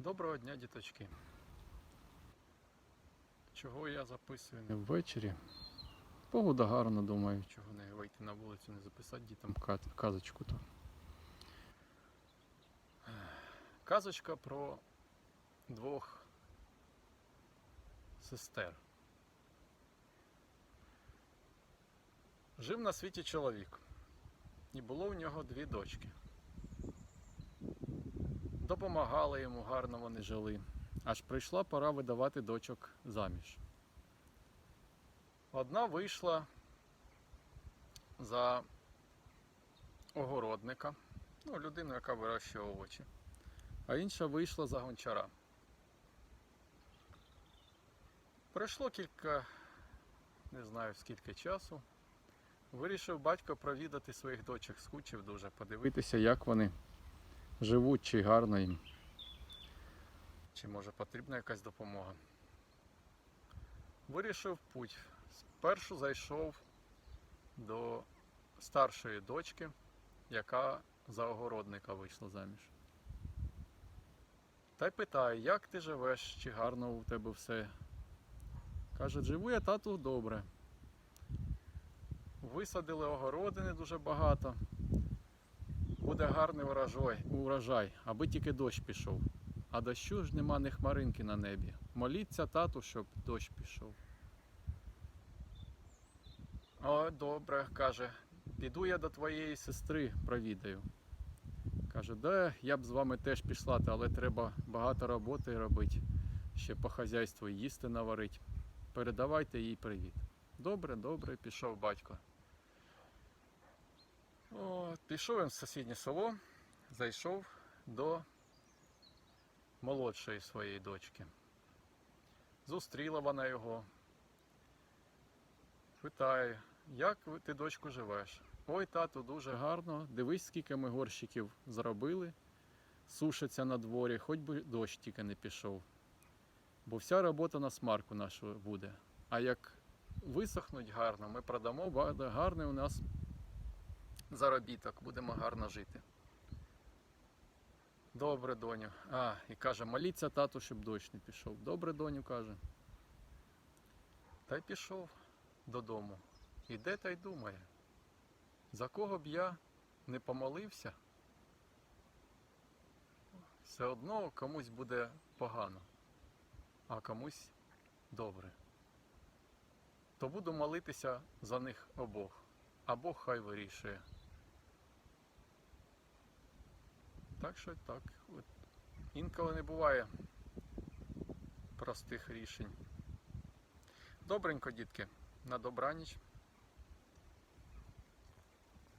Доброго дня, діточки. Чого я записую не ввечері? Погода гарна, думаю, чого не вийти на вулицю, не записати дітям казочку то. Казочка про двох сестер. Жив на світі чоловік, і було в нього дві дочки. Допомагали йому, гарно вони жили. Аж прийшла пора видавати дочок заміж. Одна вийшла за огородника, ну, людину, яка вирощує овочі, а інша вийшла за гончара. Пройшло кілька, не знаю скільки часу. Вирішив батько провідати своїх дочок, скучив дуже, подивитися, як вони живуть, чи гарно їм. Чи може потрібна якась допомога. Вирішив путь. Спершу зайшов до старшої дочки, яка за огородника вийшла заміж. Та й питає, як ти живеш, чи гарно у тебе все. Каже, живу я тату добре. Висадили огородини дуже багато. Буде гарний урожай, урожай, аби тільки дощ пішов. А дощу ж нема ні хмаринки на небі. Моліться тату, щоб дощ пішов. О, добре, каже, піду я до твоєї сестри провідаю. Каже, да, я б з вами теж пішла, але треба багато роботи робити, ще по хазяйству їсти наварить. Передавайте їй привіт. Добре, добре, пішов батько. О, пішов він в сусіднє село, зайшов до молодшої своєї дочки. Зустріла вона його. Питає, як ти, дочку, живеш? Ой, тату, дуже гарно. Дивись, скільки ми горщиків зробили. Сушиться на дворі, хоч би дощ тільки не пішов. Бо вся робота на смарку нашу буде. А як висохнуть гарно, ми продамо, гарний у нас заробіток, будемо гарно жити. Добре, доню. А, і каже, моліться тату, щоб дощ не пішов. Добре, доню, каже. Та й пішов додому. Іде та й думає, за кого б я не помолився, все одно комусь буде погано, а комусь добре. То буду молитися за них обох, а Бог хай вирішує. Так що так, от інколи не буває простих рішень. Добренько, дітки, на добраніч.